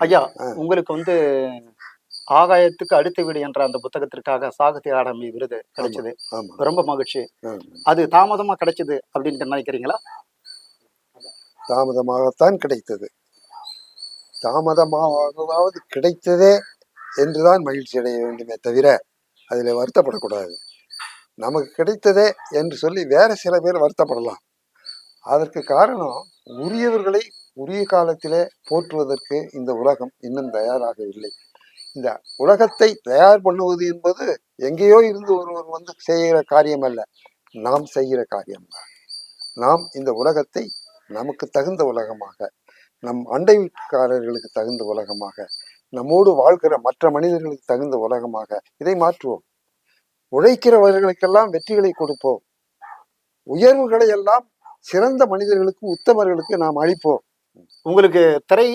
ஐயா. உங்களுக்கு வந்து ஆகாயத்துக்கு அடுத்த வீடு என்ற அந்த புத்தகத்திற்காக சாகித்ய அகாடமி விருது கிடைச்சது. ரொம்ப மகிழ்ச்சி. அது தாமதமா கிடைச்சது அப்படின்னு நினைக்கிறீங்களா? தாமதமாகத்தான் கிடைத்தது. தாமதமாகவாவது கிடைத்ததே என்றுதான் மகிழ்ச்சி அடைய வேண்டுமே தவிர அதில் வருத்தப்படக்கூடாது. நமக்கு கிடைத்ததே என்று சொல்லி வேற சில பேர் வருத்தப்படலாம். அதற்கு காரணம் உரியவர்களை உரிய காலத்திலே போற்றுவதற்கு இந்த உலகம் இன்னும் தயாராக இல்லை. இந்த உலகத்தை தயார் பண்ணுவது என்பது எங்கேயோ இருந்து ஒருவர் வந்து செய்கிற காரியம் அல்ல நாம் செய்கிற காரியம்தான். நாம் இந்த உலகத்தை நமக்கு தகுந்த உலகமாக நம் அண்டை வீட்டுக்காரர்களுக்கு தகுந்த உலகமாக நம்மோடு வாழ்கிற மற்ற மனிதர்களுக்கு தகுந்த உலகமாக இதை மாற்றுவோம். உழைக்கிறவர்களுக்கெல்லாம் வெற்றிகளை கொடுப்போம். உயர்வுகளை எல்லாம் சிறந்த மனிதர்களுக்கு உத்தமர்களுக்கு நாம் அளிப்போம். உங்களுக்கு திரை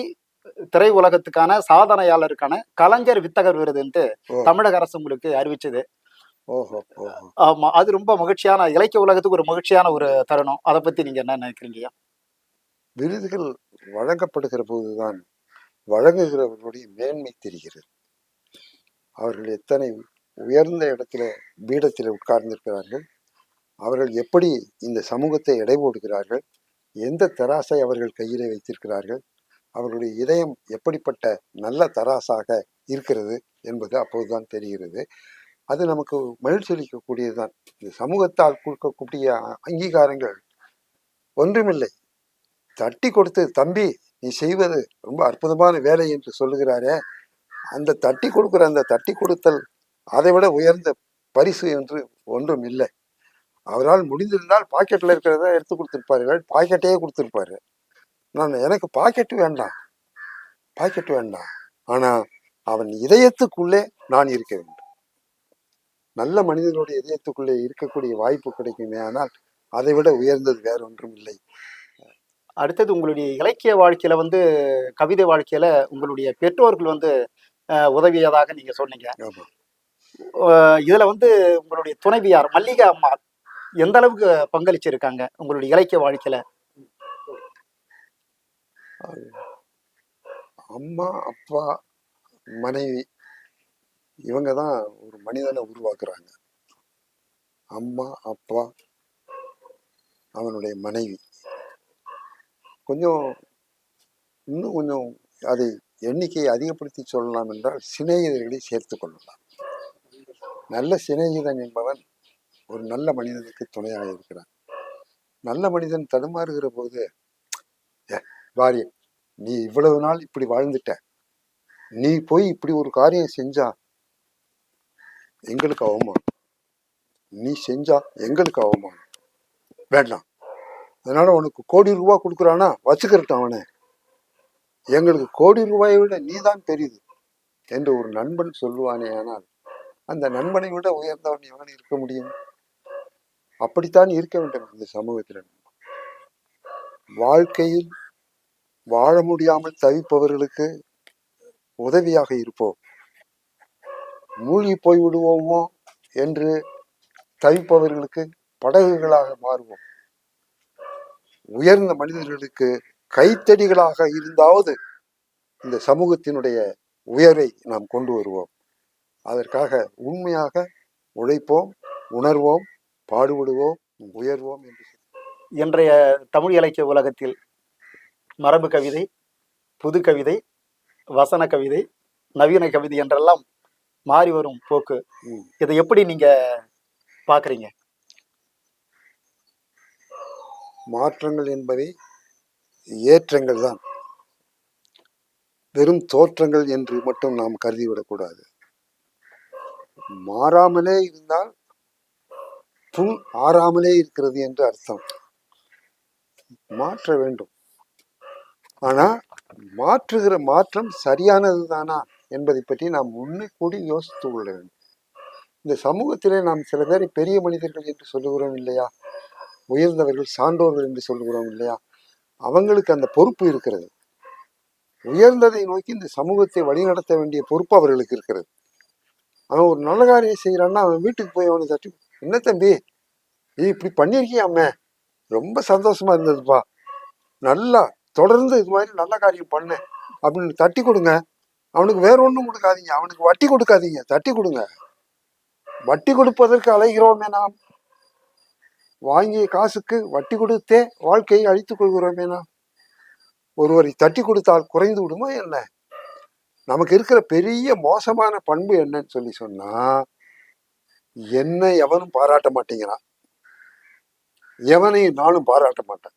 திரை உலகத்துக்கான சாதனையாளருக்கான கலைஞர் வித்தகர் விருதுன்ட்டு. தமிழக அரசு உங்களுக்கு அறிவிச்சது. ஆமா அது ரொம்ப மகிழ்ச்சியான இலக்கிய உலகத்துக்கு ஒரு மகிழ்ச்சியான ஒரு தருணம். அதை பத்தி நீங்க என்ன நினைக்கிறீங்க? விருதுகள் வழங்கப்படுகிற போதுதான் வழங்குகிறவர்களுடைய மேன்மை தெரிகிறது. அவர்கள் எத்தனை உயர்ந்த இடத்துல பீடத்தில் உட்கார்ந்திருக்கிறார்கள் அவர்கள் எப்படி இந்த சமூகத்தை எடை போடுகிறார்கள் எந்த தராசை அவர்கள் கையிலே வைத்திருக்கிறார்கள்? அவர்களுடைய இதயம் எப்படிப்பட்ட நல்ல தராசாக இருக்கிறது என்பது அப்போதுதான் தெரிகிறது. அது நமக்கு மகிழ்ச்சி அளிக்கக்கூடியதுதான். இந்த சமூகத்தால் கொடுக்கக்கூடிய அங்கீகாரங்கள் ஒன்றுமில்லை. தட்டி கொடுத்து தம்பி நீ செய்வது ரொம்ப அற்புதமான வேலை என்று சொல்லுகிறாரே அந்த தட்டி கொடுக்குற அந்த தட்டி கொடுத்தல் அதைவிட உயர்ந்த பரிசு என்று ஒன்றும் இல்லை. அவரால் முடிந்திருந்தால் பாக்கெட்ல இருக்கிறத எடுத்து கொடுத்திருப்பார்கள் பாக்கெட்டையே கொடுத்திருப்பாரு. நான் எனக்கு பாக்கெட் வேண்டாம். பாக்கெட் வேண்டாம். ஆனா அவன் இதயத்துக்குள்ளே நான் இருக்க வேண்டும். நல்ல மனிதனுடைய இதயத்துக்குள்ளே இருக்கக்கூடிய வாய்ப்பு கிடைக்குமே ஆனால் அதை விட உயர்ந்தது வேற ஒன்றும் இல்லை. அடுத்தது உங்களுடைய இலக்கிய வாழ்க்கையில வந்து கவிதை வாழ்க்கையில உங்களுடைய பெற்றோர்கள் வந்து உதவியதாக நீங்க சொன்னீங்க. இதுல வந்து உங்களுடைய துணைவியார் மல்லிகா அம்மா எந்த அளவுக்கு பங்களிச்சிருக்காங்க உங்களுடைய இலக்கிய வாழ்க்கையில? அம்மா அப்பா மனைவி இவங்க தான் ஒரு மனிதனை உருவாக்குறாங்க. அம்மா அப்பா அவனுடைய மனைவி. கொஞ்சம் இன்னும் கொஞ்சம் அதை எண்ணிக்கையை அதிகப்படுத்தி சொல்லலாம் என்றால் சிநேகிதர்களை சேர்த்து கொள்ளலாம். நல்ல சிநேகிதன் என்பவன் ஒரு நல்ல மனிதனுக்கு துணையாக இருக்கிறான். நல்ல மனிதன் தடுமாறுகிற போது "ஏ, நீ இவ்வளவு நாள் இப்படி வாழ்ந்துட்ட. நீ போய் இப்படி ஒரு காரியம் செஞ்சா எங்களுக்கு அவமானம். நீ செஞ்சா எங்களுக்கு அவமானம். வேண்டாம். அதனால உனக்கு கோடி ரூபா கொடுக்குறானா? வச்சுக்கிறட்டான் அவனை. எங்களுக்கு கோடி ரூபாயை விட நீதான் பெரியது என்று ஒரு நண்பன் சொல்லுவானே ஆனால் அந்த நண்பனை விட உயர்ந்தவன் எவன் இருக்க முடியும்? அப்படித்தான் இருக்க வேண்டும் இந்த சமூகத்தில். வாழ்க்கையில் வாழ முடியாமல் தவிப்பவர்களுக்கு உதவியாக இருப்போம். மூழ்கி போய் விடுவோமோ என்று தவிப்பவர்களுக்கு படகுகளாக மாறுவோம். உயர்ந்த மனிதர்களுக்கு கைத்தடிகளாக இருந்தாவது இந்த சமூகத்தினுடைய உயர்வை நாம் கொண்டு வருவோம். அதற்காக உண்மையாக உழைப்போம் உணர்வோம் பாடுபடுவோம் உயர்வோம் என்று இன்றைய தமிழ் இலக்கிய உலகத்தில் மரபு கவிதை புது கவிதை வசன கவிதை நவீன கவிதை என்றெல்லாம் மாறி வரும் போக்கு. இதை எப்படி நீங்க பாக்குறீங்க மாற்றங்கள் என்பவை ஏற்றங்கள் தான். வெறும் தோற்றங்கள் என்று மட்டும் நாம் கருதிவிடக்கூடாது. மாறாமலே இருந்தால் புண் ஆறாமலே இருக்கிறது என்று அர்த்தம். மாற்ற வேண்டும். ஆனா மாற்றுகிற மாற்றம் சரியானது தானா என்பதை பற்றி நாம் முன்னே கூடி யோசித்து கொள்ள வேண்டும். இந்த சமூகத்திலே நாம் சில பேரை பெரிய மனிதர்கள் என்று சொல்லுகிறோம் இல்லையா? உயர்ந்தவர்கள் சான்றோர்கள் என்று சொல்லுகிறோம் இல்லையா? அவங்களுக்கு அந்த பொறுப்பு இருக்கிறது. உயர்ந்ததை நோக்கி இந்த சமூகத்தை வழிநடத்த வேண்டிய பொறுப்பு அவர்களுக்கு இருக்கிறது. அவன் ஒரு நல்ல காரியம் செய்கிறான்னா அவன் வீட்டுக்கு போய் அவனை தட்டி என்ன தம்பி? நீ இப்படி பண்ணியிருக்கியாமே? ரொம்ப சந்தோஷமா இருந்ததுப்பா. நல்லா தொடர்ந்து இது மாதிரி நல்ல காரியம் பண்ணு. அப்படின்னு தட்டி கொடுங்க. அவனுக்கு வேற ஒன்றும் கொடுக்காதீங்க. அவனுக்கு வட்டி கொடுக்காதீங்க. தட்டி கொடுங்க. வட்டி கொடுப்பதற்கு அலைகிறோமே நாம். வாங்கிய காசுக்கு வட்டி கொடுத்தே வாழ்க்கையை அழித்துக் கொள்கிறோமே நாம். ஒருவரை தட்டி கொடுத்தால் குறைந்து விடுமா என்ன? நமக்கு இருக்கிற பெரிய மோசமான பண்பு என்னன்னு சொல்லி சொன்னா என்னை எவனும் பாராட்ட மாட்டேங்கிறான். எவனையும் நானும் பாராட்ட மாட்டேன்.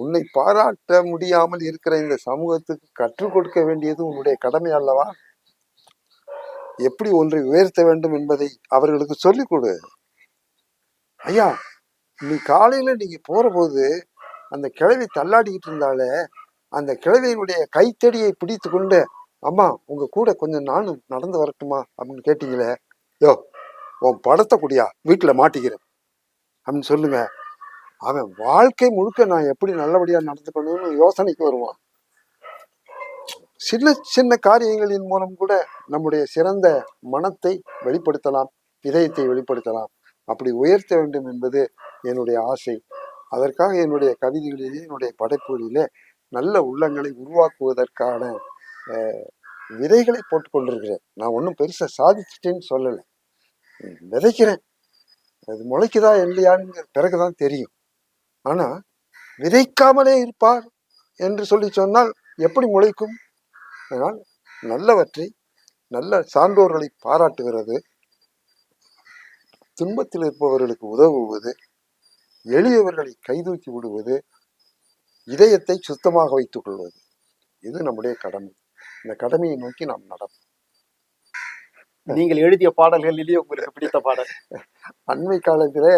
உன்னை பாராட்ட முடியாமல் இருக்கிற இந்த சமூகத்துக்கு கற்றுக் கொடுக்க வேண்டியது உன்னுடைய கடமை அல்லவா? எப்படி ஒன்றை உயர்த்த வேண்டும் என்பதை அவர்களுக்கு சொல்லிக் கொடு. ஐயா நீ காலையில நீங்க போற போது அந்த கிழவி தள்ளாடிக்கிட்டு இருந்தாலே அந்த கிழவியினுடைய கைத்தடியை பிடித்து கொண்டு அம்மா உங்க கூட கொஞ்சம் நானும் நடந்து வரட்டுமா? அப்படின்னு கேட்டீங்களே. யோ உன் படத்தை குடியா? வீட்டில் மாட்டிக்கிறேன். அப்படின்னு சொல்லுங்க. அவன் வாழ்க்கை முழுக்க நான் எப்படி நல்லபடியாக நடந்துக்கணும்னு யோசனைக்கு வருவான். சின்ன சின்ன காரியங்களின் மூலம் கூட நம்முடைய சிறந்த மனத்தை வெளிப்படுத்தலாம் இதயத்தை வெளிப்படுத்தலாம். அப்படி உயர்த்த வேண்டும் என்பது என்னுடைய ஆசை. அதற்காக என்னுடைய கவிதைகளிலே என்னுடைய படைப்புகளிலே நல்ல உள்ளங்களை உருவாக்குவதற்கான விதைகளை போட்டு கொண்டிருக்கிறேன். நான் ஒன்றும் பெருசாக சாதிச்சிட்டேன்னு சொல்லலை. விதைக்கிறேன். அது முளைக்குதா இல்லையான்னு பிறகுதான் தெரியும். ஆனால் விதைக்காமலே இருப்பார் என்று சொல்லி சொன்னால் எப்படி முளைக்கும்? அதனால் நல்லவற்றை நல்ல சான்றோர்களை பாராட்டுகிறது. துன்பத்தில் இருப்பவர்களுக்கு உதவுவது எளியவர்களை கைதூக்கி விடுவது இதயத்தை சுத்தமாக வைத்துக் கொள்வது. இது நம்முடைய கடமை. இந்த கடமையை நோக்கி நாம் நடப்போம். நீங்கள் எழுதிய பாடல்களிலேயே உங்களுக்கு பிடித்த பாடல். அண்மை காலத்திலே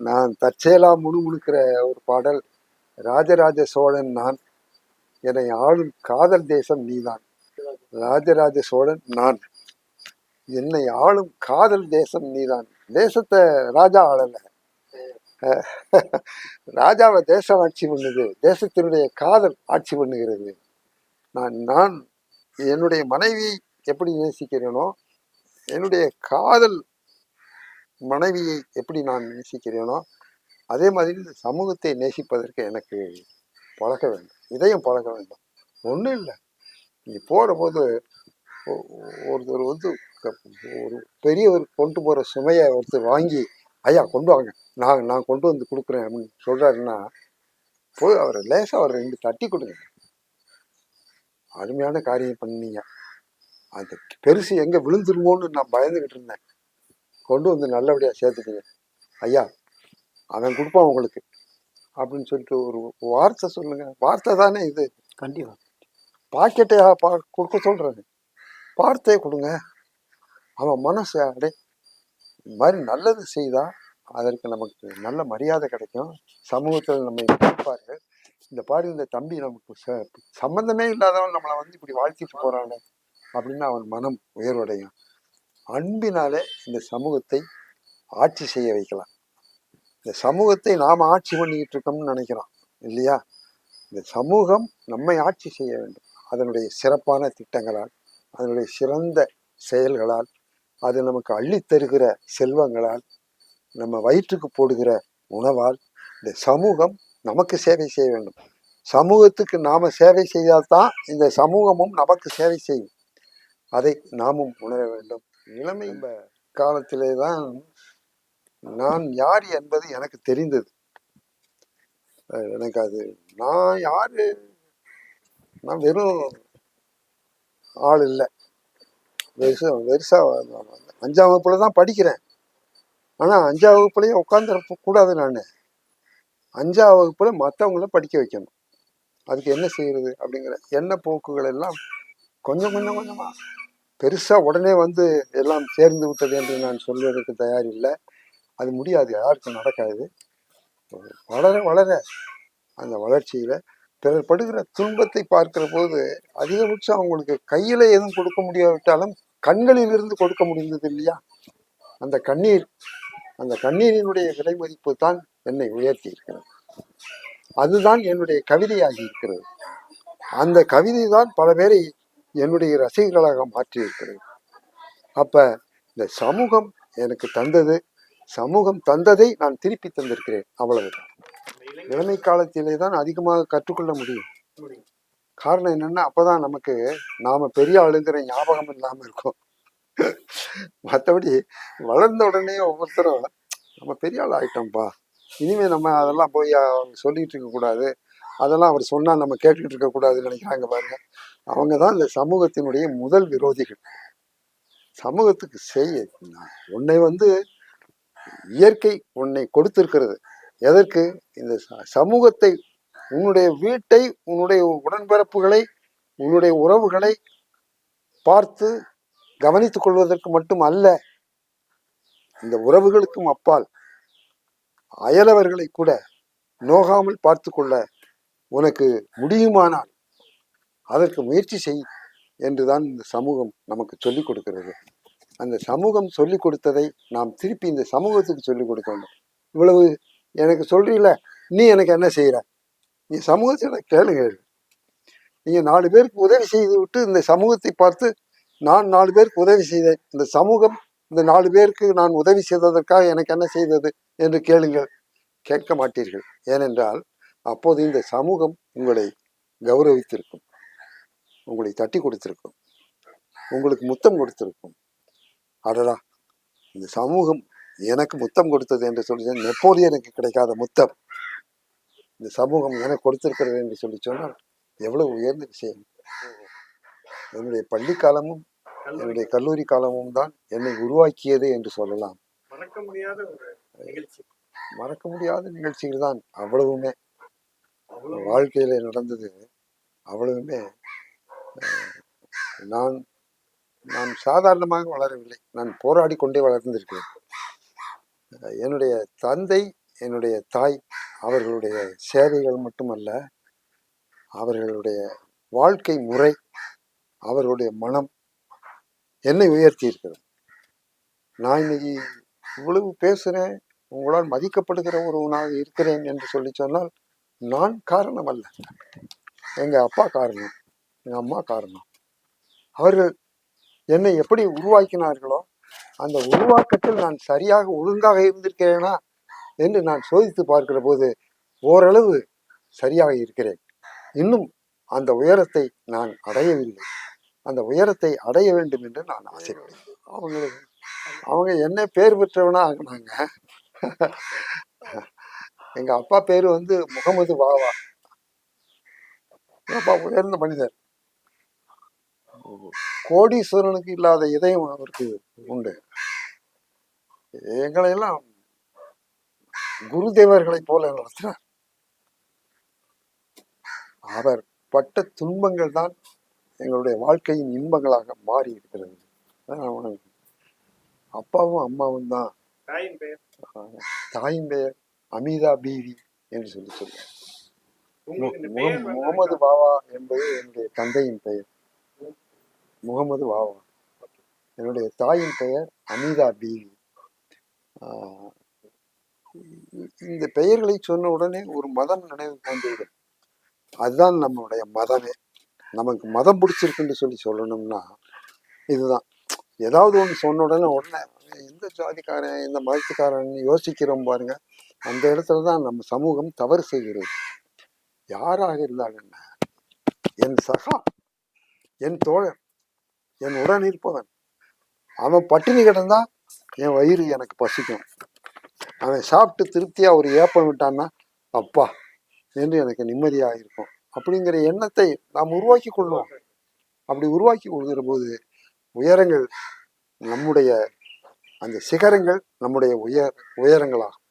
நான் தற்செயலா முணுமுணுக்கிற ஒரு பாடல் ராஜராஜ சோழன் நான் என்னை ஆளும் காதல் தேசம் நீதான். ராஜராஜ சோழன் நான் என்னை ஆளும் காதல் தேசம் நீதான். தேசத்தை ராஜா ஆளல. ராஜாவை தேசம் ஆட்சி பண்ணுது தேசத்தினுடைய காதல் ஆட்சி பண்ணுகிறது. நான் நான் என்னுடைய மனைவி எப்படி நேசிக்கிறேனோ என்னுடைய காதல் மனைவியை எப்படி நான் நேசிக்கிறேனோ அதே மாதிரி இந்த சமூகத்தை நேசிப்பதற்கு எனக்கு பழக வேண்டும். இதயம் பழக வேண்டும். ஒன்றும் இல்லை. நீ போகிறபோது ஒருத்தர் வந்து ஒரு பெரியவர் கொண்டு போகிற சுமையை ஒருத்தர் வாங்கி ஐயா கொண்டு வாங்க. நான் நான் கொண்டு வந்து கொடுக்குறேன். அப்படின்னு சொல்கிறாருன்னா போய் அவரை லேசாக அவர் ரெண்டு தட்டி கொடுங்க. அருமையான காரியம் பண்ணீங்க. அந்த பெருசு எங்கே விழுந்துருமோன்னு நான் பயந்துக்கிட்டு இருந்தேன். கொண்டு வந்து நல்லபடியாக சேர்த்துட்டீங்க ஐயா அவன் கொடுப்பான் உங்களுக்கு. அப்படின்னு சொல்லிட்டு ஒரு வார்த்தை சொல்லுங்க. வார்த்தை தானே இது. கண்டிப்பா. பாக்கெட்டை பா கொடுக்க சொல்றாரு வார்த்தையை கொடுங்க. அவன் மனசு அடே இந்த மாதிரி நல்லது செய்தா அதற்கு நமக்கு நல்ல மரியாதை கிடைக்கும். சமூகத்தில் நம்மை மதிப்பார்கள் இந்த பாரு இந்த தம்பி நமக்கு ச- சம்பந்தமே இல்லாதவன் நம்மளை வந்து இப்படி வாழ்த்திட்டு போறானே அப்படின்னு அவன் மனம் உயர்வடையும். அன்பினாலே இந்த சமூகத்தை ஆட்சி செய்ய வைக்கலாம். இந்த சமூகத்தை நாம் ஆட்சி பண்ணிக்கிட்டு இருக்கோம்னு நினைக்கிறோம் இல்லையா? இந்த சமூகம் நம்மை ஆட்சி செய்ய வேண்டும். அதனுடைய சிறப்பான திட்டங்களால் அதனுடைய சிறந்த செயல்களால் அது நமக்கு அள்ளித் தருகிற செல்வங்களால் நம்ம வயிற்றுக்கு போடுகிற உணவால் இந்த சமூகம் நமக்கு சேவை செய்ய வேண்டும். சமூகத்துக்கு நாம சேவை செய்தால்தான் இந்த சமூகமும் நமக்கு சேவை செய்யும். அதை நாமும் உணர வேண்டும். இளமை காலத்திலே தான் நான் யார் என்பது எனக்கு தெரிந்தது. எனக்கு அது நான் யாரு? நான் வெறும் ஆள் இல்லை. பெருசா பெருசா அஞ்சாம் வகுப்புல தான் படிக்கிறேன். ஆனா அஞ்சாம் வகுப்புலயே உட்காந்துருப்ப கூடாது நான். அஞ்சாம் வகுப்புல மற்றவங்கள படிக்க வைக்கணும். அதுக்கு என்ன செய்யறது அப்படிங்கிற என்ன போக்குகள் எல்லாம் கொஞ்சம் கொஞ்சம் கொஞ்சமா பெருசா உடனே வந்து எல்லாம் சேர்ந்து விட்டது என்று நான் சொல்வதற்கு தயார் இல்லை. அது முடியாது யாருக்கும் நடக்காது. வளர வளர அந்த வளர்ச்சியில பிறர் படுகிற துன்பத்தை பார்க்கிற போது அதிகபட்சம் அவங்களுக்கு கையில எதுவும் கொடுக்க முடியாவிட்டாலும் கண்களில் இருந்து கொடுக்க முடிந்தது இல்லையா? அந்த கண்ணீர் அந்த கண்ணீரினுடைய விலை மதிப்பு தான் என்னை உயர்த்தி இருக்கிறது. அதுதான் என்னுடைய கவிதையாகி இருக்கிறது. அந்த கவிதை தான் பல பேரை என்னுடைய ரசிகர்களாக மாற்றி இருக்கிறது. அப்ப இந்த சமூகம் எனக்கு தந்தது. சமூகம் தந்ததை நான் திருப்பி தந்திருக்கிறேன். அவ்வளவுதான். இளமை காலத்திலே தான் அதிகமாக கற்றுக்கொள்ள முடியும். காரணம் என்னன்னா அப்பதான் நமக்கு நாம பெரிய ஆளுங்கிற ஞாபகம் இல்லாம இருக்கும். மற்றபடி வளர்ந்த உடனே ஒவ்வொருத்தரும் நம்ம பெரிய ஆள் ஆயிட்டோம்ப்பா இனிமே நம்ம அதெல்லாம் போய் அவங்க சொல்லிட்டு இருக்க கூடாது. அதெல்லாம் அவர் சொன்னா நம்ம கேட்டுக்கிட்டு இருக்க கூடாதுன்னு நினைக்கிறாங்க பாருங்க. அவங்க தான் இந்த சமூகத்தினுடைய முதல் விரோதிகள். சமூகத்துக்கு செய்ய உன்னை வந்து இயற்கை உன்னை கொடுத்திருக்கிறது. எதற்கு? இந்த சமூகத்தை உன்னுடைய வீட்டை உன்னுடைய உடன்பிறப்புகளை உன்னுடைய உறவுகளை பார்த்து கவனித்துக் கொள்வதற்கு மட்டும் அல்ல இந்த உறவுகளுக்கும் அப்பால் அயலவர்களை கூட நோகாமல் பார்த்து கொள்ள உனக்கு முடியுமானால் அதற்கு முயற்சி செய் என்றுதான் இந்த சமூகம் நமக்கு சொல்லிக் கொடுக்கிறது. அந்த சமூகம் சொல்லிக் கொடுத்ததை நாம் திருப்பி இந்த சமூகத்துக்கு சொல்லிக் கொடுக்க வேண்டும். இவ்வளவு எனக்கு சொல்றீல நீ எனக்கு என்ன செய்கிற நீ சமூகத்தை கேளுங்க. நீங்கள் நாலு பேருக்கு உதவி செய்து விட்டு இந்த சமூகத்தை பார்த்து நான் நாலு பேருக்கு உதவி செய்தேன். இந்த சமூகம் இந்த நாலு பேருக்கு நான் உதவி செய்ததற்காக எனக்கு என்ன செய்தது என்று கேளுங்கள். கேட்க மாட்டீர்கள். ஏனென்றால் அப்போது இந்த சமூகம் உங்களை கௌரவித்திருக்கும். உங்களை தட்டி கொடுத்திருக்கும். உங்களுக்கு முத்தம் கொடுத்திருக்கும். அடடா! இந்த சமூகம் எனக்கு முத்தம் கொடுத்தது என்று சொல்லி நெப்போலியனுக்கு கிடைக்காத முத்தம்? இந்த சமூகம் எனக்கு கொடுத்திருக்கிறது என்று சொல்லி சொன்னால் எவ்வளவு உயர்ந்த விஷயம். என்னுடைய பள்ளிக்காலமும் என்னுடைய கல்லூரி காலமும் தான் என்னை உருவாக்கியது என்று சொல்லலாம். மறக்க முடியாத நிகழ்ச்சி. மறக்க முடியாத நிகழ்ச்சிகள் தான் அவ்வளவுமே. வாழ்க்கையில நடந்தது அவ்வளவுமே. நான் நான் சாதாரணமாக வளரவில்லை. நான் போராடி கொண்டே வளர்ந்திருக்கிறேன். என்னுடைய தந்தை என்னுடைய தாய் அவர்களுடைய சேவைகள் மட்டுமல்ல அவர்களுடைய வாழ்க்கை முறை அவர்களுடைய மனம் என்னை உயர்த்தி இருக்கிறது நான் இன்னைக்கு இவ்வளவு பேசுறேன் உங்களால் மதிக்கப்படுகிற ஒருவனாக இருக்கிறேன் என்று சொல்லி சொன்னால் நான் காரணம் அல்ல. எங்க அப்பா காரணம் எங்க அம்மா காரணம். அவர்கள் என்னை எப்படி உருவாக்கினார்களோ அந்த உருவாக்கத்தில் நான் சரியாக ஒழுங்காக இருந்திருக்கிறேனா என்று நான் சோதித்து பார்க்கிற போது ஓரளவு சரியாக இருக்கிறேன். இன்னும் அந்த உயரத்தை நான் அடையவில்லை. அந்த உயரத்தை அடைய வேண்டும் என்று நான் ஆசைப்படுறேன் அவங்களுக்கு அவங்க என்ன பேர் பெற்றவனா ஆகினாங்க. எங்க அப்பா பேரு வந்து முகமது பாவா எங்க அப்பா உயர்ந்த மனிதர். கோடீஸ்வரனுக்கு இல்லாத இதயம் அவருக்கு உண்டு. எங்களை எல்லாம் குருதேவர்களைப் போல நடத்தினார். அவர் பட்ட துன்பங்கள் தான் எங்களுடைய வாழ்க்கையின் இன்பங்களாக மாறி இருக்கிறது. அப்பாவும் அம்மாவும் தான். தாயின் பெயர். ஆஹ், தாயின் பெயர் அமிதா பீவி என்று சொல்லி வந்ததுக்கு முகமது பாவா என்பது என்னுடைய தந்தையின் பெயர். முகமது பாவா. என்னுடைய தாயின் பெயர் அமிதா பீவி. இந்த பெயர்களை சொன்ன உடனே ஒரு மதம் நினைவுக்கு வந்துவிடும் அதுதான் நம்மளுடைய மதமே. நமக்கு மதம் பிடிச்சிருக்குன்னு சொல்லி சொல்லணும்னா இதுதான். ஏதாவது ஒன்று சொன்ன உடனே உடனே எந்த ஜாதிக்காரன் எந்த மதத்துக்காரன் யோசிக்கிறோம் பாருங்க. அந்த இடத்துல தான் நம்ம சமூகம் தவறு செய்கிறது. யாராக இருந்தாலும் என்ன என் சகா என் தோழன் என் உடன் இருப்பவன் அவன் பட்டினி கிடந்தா என் வயிறு எனக்கு பசிக்கும். அவன் சாப்பிட்டு திருப்தியாக ஒரு ஏப்பம் விட்டான்னா அப்பா என்று எனக்கு நிம்மதியாக இருக்கும். அப்படிங்கிற எண்ணத்தை நாம் உருவாக்கி கொள்வோம். அப்படி உருவாக்கி கொள்கிற போது உயரங்கள் நம்முடைய அந்த சிகரங்கள் நம்முடைய உயர் உயரங்களாகும்.